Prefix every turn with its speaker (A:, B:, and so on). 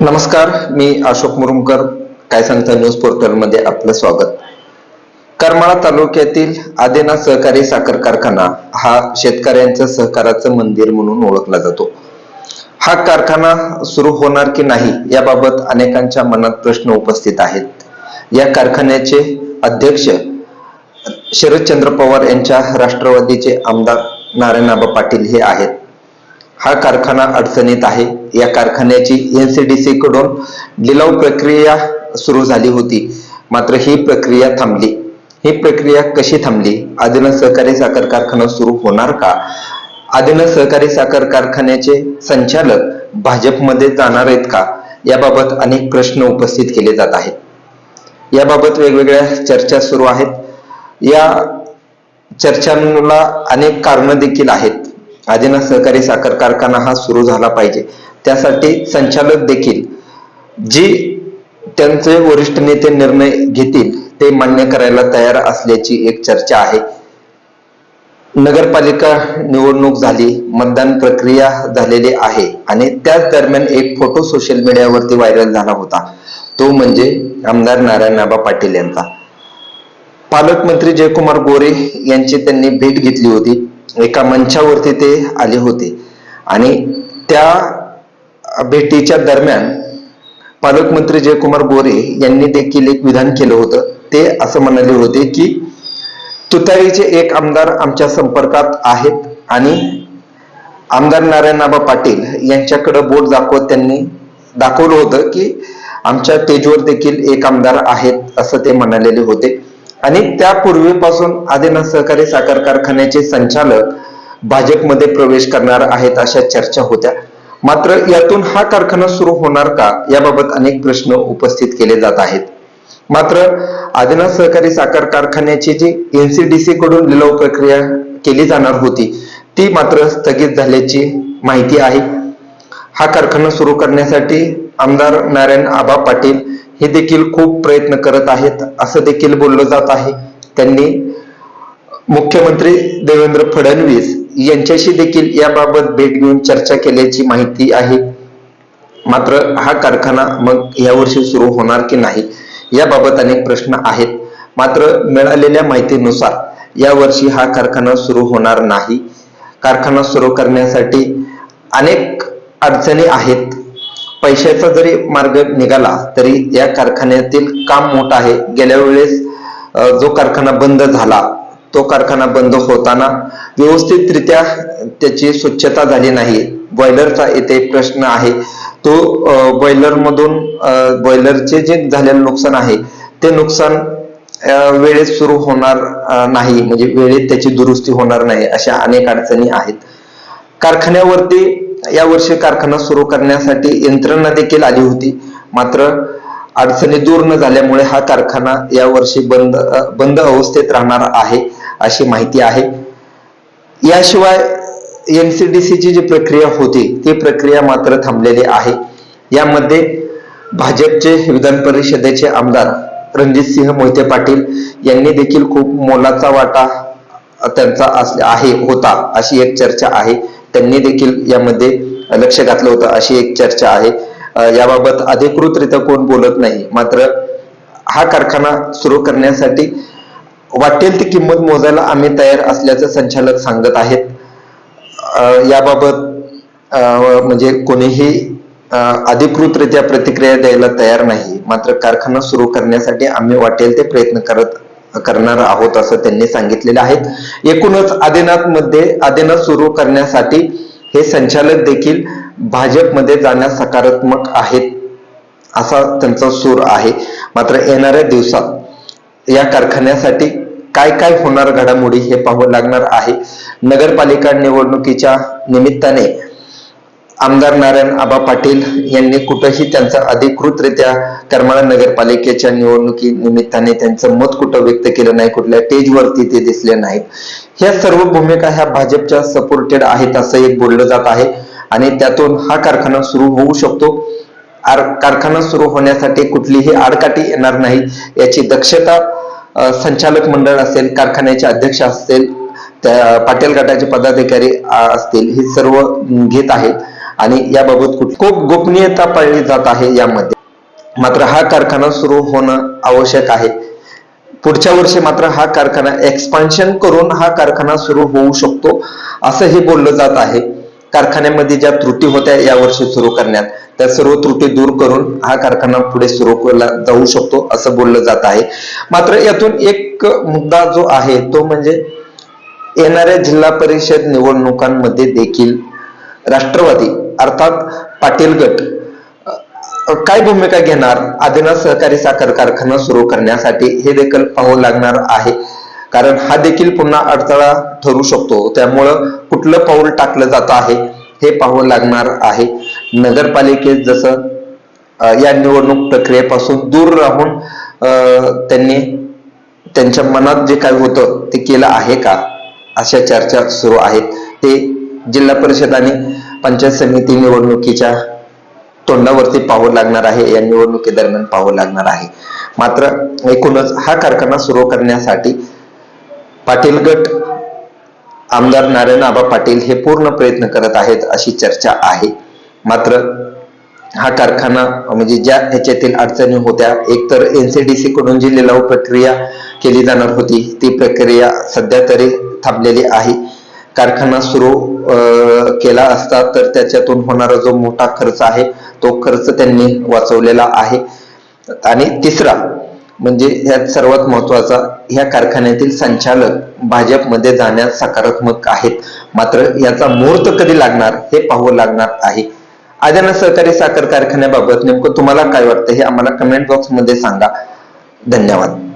A: नमस्कार मी अशोक मुरुमकर. काय सांगता न्यूज पोर्टलमध्ये आपलं स्वागत. करमाळा तालुक्यातील आदेना सहकारी साखर कारखाना हा शेतकऱ्यांचं सहकाराचं मंदिर म्हणून ओळखला जातो. हा कारखाना सुरू होणार की नाही याबाबत अनेकांच्या मनात प्रश्न उपस्थित आहेत. या कारखान्याचे अध्यक्ष शरदचंद्र पवार यांच्या राष्ट्रवादीचे आमदार नारायणआबा पाटील हे आहेत. हा कारखाना अडचणीत आहे. या कारखान्याची एनसीडीसी कडून लिलाव प्रक्रिया सुरू झाली होती. मात्र ही प्रक्रिया थांबली. ही प्रक्रिया कशी थांबली? आदिन सहकारी साखर कारखाना सुरू होणार का? आदिन सहकारी साखर कारखान्याचे संचालक भाजपमध्ये जाणार आहेत का? याबाबत अनेक प्रश्न उपस्थित केले जात आहेत. याबाबत वेगवेगळ्या चर्चा सुरू आहेत. या चर्चांना अनेक कारणं देखील आहेत. आदिना सहकारी साखर कारखाना हा सुरू झाला पाहिजे. त्यासाठी संचालक देखील जी त्यांचे वरिष्ठ नेते निर्णय घेतील ते मान्य करायला तयार असल्याची एक चर्चा आहे. नगरपालिका निवडणूक झाली मतदान प्रक्रिया झालेली आहे आणि त्याच दरम्यान एक फोटो सोशल मीडियावरती व्हायरल झाला होता. तो म्हणजे आमदार नारायण नारायणआबा पाटील यांचा. पालकमंत्री जयकुमार गोरे यांची त्यांनी भेट घेतली होती. एका मंचावरती ते आले होते. आणि त्या भेटीच्या दरम्यान पालकमंत्री जयकुमार गोरे यांनी देखील एक विधान केलं होतं. ते असं म्हणाले होते की तुतारीचे एक आमदार आमच्या संपर्कात आहेत आणि आमदार नारायणआबा पाटील यांच्याकडे बोट दाखवत त्यांनी दाखवलं होतं की आमच्या स्टेजवर देखील एक आमदार आहेत असं ते म्हणालेले होते. आणि त्यापूर्वीपासून आदिनाथ सहकारी साखर कारखान्याचे संचालक भाजपमध्ये प्रवेश करणार आहेत अशा चर्चा होत्या. मात्र यातून हा कारखाना सुरू होणार का याबाबत अनेक प्रश्न उपस्थित केले जात आहेत. मात्र आदिनाथ सहकारी साखर कारखान्याची जी एनसीडीसी कडून लिलाव प्रक्रिया केली जाणार होती ती मात्र स्थगित झाल्याची माहिती आहे. हा कारखाना सुरू करण्यासाठी आमदार नारायण आबा पाटील हे देखील खूप प्रयत्न करत आहेत असं देखील बोललं जात आहे. त्यांनी मुख्यमंत्री देवेंद्र फडणवीस यांच्याशी देखील याबाबत भेट घेऊन चर्चा केल्याची माहिती आहे. मात्र हा कारखाना मग यावर्षी सुरू होणार की नाही याबाबत अनेक प्रश्न आहेत. मात्र मिळालेल्या माहितीनुसार यावर्षी हा कारखाना सुरू होणार नाही. कारखाना सुरू करण्यासाठी अनेक अडचणी आहेत. पैशाचा जरी मार्ग निघाला तरी या कारखान्यातील काम मोठं आहे. गेल्या वेळेस जो कारखाना बंद झाला तो कारखाना बंद होताना व्यवस्थितरित्या त्याची स्वच्छता झाली नाही. बॉयलरचा येथे प्रश्न आहे. तो बॉयलर मधून बॉयलरचे जे झालेलं नुकसान आहे ते नुकसान वेळेत सुरू होणार नाही. म्हणजे वेळेत त्याची दुरुस्ती होणार नाही अशा अनेक अडचणी आहेत. कारखान्यावरती यावर्षी कारखाना सुरू करण्यासाठी यंत्रणा देखील आली होती. मात्र अडचणी दूर न झाल्यामुळे हा कारखाना यावर्षी बंद बंद अवस्थेत राहणार आहे अशी माहिती आहे. याशिवाय एनसीडीसी ची जी प्रक्रिया होती ती प्रक्रिया मात्र थांबलेली आहे. यामध्ये भाजपचे विधान परिषदेचे आमदार रणजितसिंह मोहिते पाटील यांनी देखील खूप मोलाचा वाटा त्यांचा असल्या आहे होता अशी एक चर्चा आहे. त्यांनी देखील यामध्ये लक्ष घातलं होतं. अशी एक चर्चा आहे. याबाबत अधिकृतरित्या कोण बोलत नाही. मात्र हा कारखाना सुरू करण्यासाठी वाटेल ती किंमत मोजायला आम्ही तयार असल्याचं संचालक सांगत आहेत. याबाबत म्हणजे कोणीही अधिकृतरित्या प्रतिक्रिया द्यायला तयार नाही. मात्र कारखाना सुरू करण्यासाठी आम्ही वाटेल ते प्रयत्न करत करणार आहोत असं त्यांनी सांगितलेलं आहे. एकूणच आदिनाथमध्ये आदिनाथ सुरू करण्यासाठी हे संचालक देखील भाजपमध्ये जाण्यास सकारात्मक आहेत असा त्यांचा सूर आहे. मात्र येणाऱ्या दिवसात या कारखान्यासाठी काय काय होणार घडामोडी हे पाहावं लागणार आहे. नगरपालिका निवडणुकीच्या निमित्ताने आमदार नारायण आबा पाटील यांनी कुठंही त्यांचा अधिकृतरित्या करमाळा नगरपालिकेच्या निवडणुकी निमित्ताने त्यांचं मत कुठं व्यक्त केलं नाही कुठल्या पेजवरती ते दिसले नाहीत. ह्या सर्व भूमिका ह्या भाजपच्या सपोर्टेड आहेत असं एक बोललं जात आहे. आणि त्यातून हा कारखाना सुरू होऊ शकतो. आर कारखाना सुरू होण्यासाठी कुठलीही आडकाठी येणार नाही. याची दक्षता संचालक मंडळ असेल कारखान्याचे अध्यक्ष असतील त्या पाटील गटाचे पदाधिकारी असतील हे सर्व घेत आहेत. आणि याबाबत खूप गोपनीयता पाळली जात आहे यामध्ये. मात्र हा कारखाना सुरू होणं आवश्यक आहे. पुढच्या वर्षी मात्र हा कारखाना एक्सपान्शन करून हा कारखाना सुरू होऊ शकतो असंही बोललं जात आहे. कारखान्यामध्ये ज्या त्रुटी होत्या यावर्षी सुरू करण्यात त्या सर्व त्रुटी दूर करून हा कारखाना पुढे सुरू केला जाऊ शकतो असं बोललं जात आहे. मात्र यातून एक मुद्दा जो आहे तो म्हणजे येणाऱ्या जिल्हा परिषद निवडणुकांमध्ये देखील राष्ट्रवादी अर्थात पाटील गट काय भूमिका घेणार? आदिनाथ सहकारी साखर कारखाना सुरू करण्यासाठी हे देखील पाहू लागणार आहे. कारण हा देखील पुन्हा अडथळा ठरू शकतो. त्यामुळं कुठलं पाऊल टाकलं जात आहे हे पाहू लागणार आहे. नगरपालिकेत जसं या निवडणूक प्रक्रियेपासून दूर राहून त्यांनी त्यांच्या मनात जे काय होतं ते केलं आहे का? अशा चर्चा सुरू आहेत. ते जिल्हा परिषद आणि पंचायत समिती निवडणुकीच्या तोंडावरती पाहू लागणार आहे. या निवडणुकीदरम्यान पाहू लागणार आहे. मात्र एकूणच हा कारखाना सुरू करण्यासाठी पाटील गट आमदार नारायण आबा पाटील हे पूर्ण प्रयत्न करत आहेत अशी चर्चा आहे. मात्र हा कारखाना म्हणजे ज्या ह्याच्यातील अडचणी होत्या एकतर एनसीडीसी कडून जी लिलाव प्रक्रिया केली जाणार होती ती प्रक्रिया सध्या तरी थांबलेली आहे. कारखाना सुरू अं, केला असता तर त्याच्यातून होणारा जो मोठा खर्च आहे तो खर्च त्यांनी वाचवलेला आहे. आणि तिसरा म्हणजे यात सर्वात महत्त्वाचा ह्या कारखान्यातील संचालक भाजपमध्ये जाण्यास सकारात्मक आहेत. मात्र याचा मुहूर्त कधी लागणार हे पाहावं लागणार आहे. आदिनाथ सहकारी साखर कारखान्याबाबत नेमकं तुम्हाला काय वाटतं हे आम्हाला कमेंट बॉक्समध्ये सांगा. धन्यवाद.